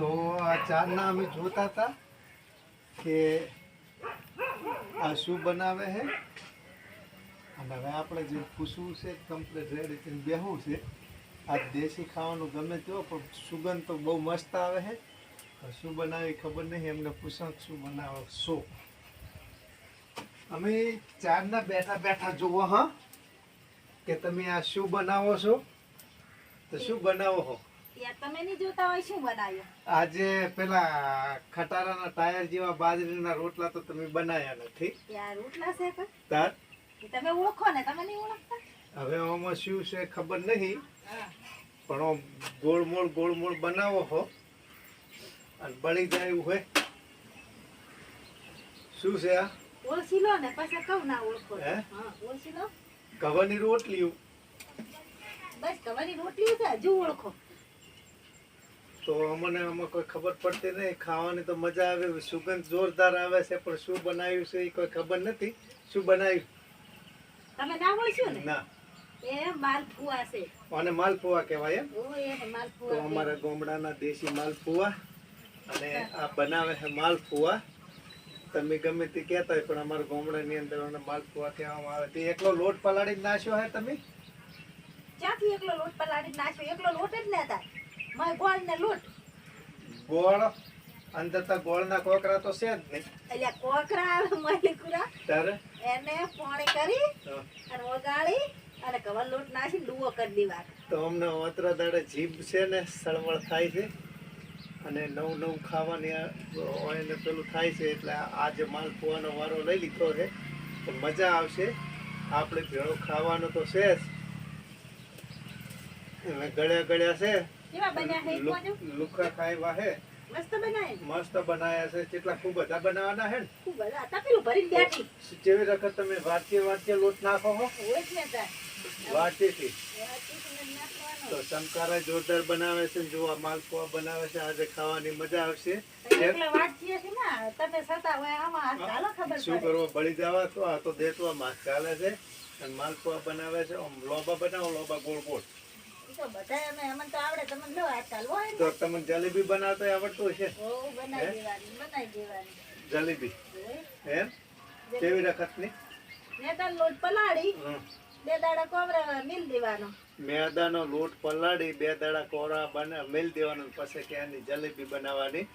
તો આ ચારના અમે જોતા હતા કે આ શું બનાવે છે અને હવે આપણે જે પૂછવું છે કમ્પ્લીટ રેડી થઈને બેહવું છે, આ દેશી ખાવાનું ગમે તેવો, પણ સુગંધ તો બહુ મસ્ત આવે છે શું બનાવી ખબર નહીં, એમને પૂછો શું બનાવો, શું? અમે ચારના બેઠા બેઠા જુઓ હા, કે તમે આ શું બનાવો છો? તો શું બનાવો છો આજે પેલા ખટારાના ટાયર જેવા બાજરીના રોટલા તો તમે બનાવ્યા નથી. રોટલા છે તાર? તમે ઓળખો ને તમે નહીં ઓળખતા? હવે આમાં શું છે ખબર નહીં. પણ આમ ગોળમોળ ગોળમોળ બનાવો હો. અને બળી જાય એવું હોય શું છે આ? ઓળખી લો ને પાછા કહું ના ઓળખો. હે? હા ઓળખી લો. કવાની રોટલી બસ કવાની રોટલી છે હજુ ઓળખો. તો અમને આમાં કોઈ ખબર પડતી નહીં. ખાવાની તો મજા આવે સુગંધ જોરદાર આવે છે પણ શું બનાવ્યું છે એ કોઈ ખબર નથી. શું બનાવ્યું? તમે ના બોલશો ને? ના. એ માલપુઆ છે. અને માલપુઆ કહેવાય એમ? તો અમારા ગામડાના દેશી માલપુઆ અને આ બનાવે છે માલપુઆ. તમે ગમે તે કહેતા હોય પણ અમારા ગામડાની અંદર માલપુઆ કહેવામાં આવે. તે એકલો લોટ પલાળી નાખ્યો હે તમે? ક્યાંથી એકલો લોટ પલાળી નાખ્યો એકલો લોટ જ માય ગોળ ને લોટ. ગોળ? અંદર તો ગોળના કોકરા તો છે જ નહીં એટલે કોકરા આવે માલિકુરા. તારે? એને પાણી કરી અને ઓગાળી અને કવર લોટ નાખી ડુઓ કરી દીવા. તો અમને ઓતરા દાડે જીભ છે ને સળવળ થાય છે. અને નવું નવું ખાવાની એને પેલું થાય છે એટલે આજે માલપુઆનો વારો લઈ લીધો છે. તો મજા આવશે. આપણે ભેળો ખાવાનો તો છે જ. ગળ્યા ગળ્યા છે. કેવા બન્યા છે કોજો લુખા ખાવા હે. મસ્ત બનાય મસ્ત બનાયા છે. કેટલા ખૂબ બધા બનાવવાના હે ને? ખૂબ બધા. હતા પેલું ભરીને બેઠી. જેવી વખત તમે વાટકી વાટકી લોટ નાખો હો. હોય જ ને તાર. તો ચમકારા જોરદાર બનાવે છે જો આ માલપુઆ બનાવે છે. આજે ખાવાની મજા આવશે. એકલા વાટકીએ છે ને તમે સતા હોય આમાં ચાલો ખબર શું કરવો? બળી જવા તો આ તો દેતવા માં ચાલે છે. અને માલપુઆ બનાવે છે? લોબા બનાવો લોબા ગોળ ગોળ તો તમને જલેબી બનાવતા આવડતું હશે? જલેબી? એમ કેવી વખતની ને તાર લોટ પલાળી બે દાડા કોવરા મિલ દેવાનો. મેદાનો લોટ પલાળી બે દાડા કોરા બને મેલ દેવાનો પછી ક્યાંની જલેબી બનાવવાની?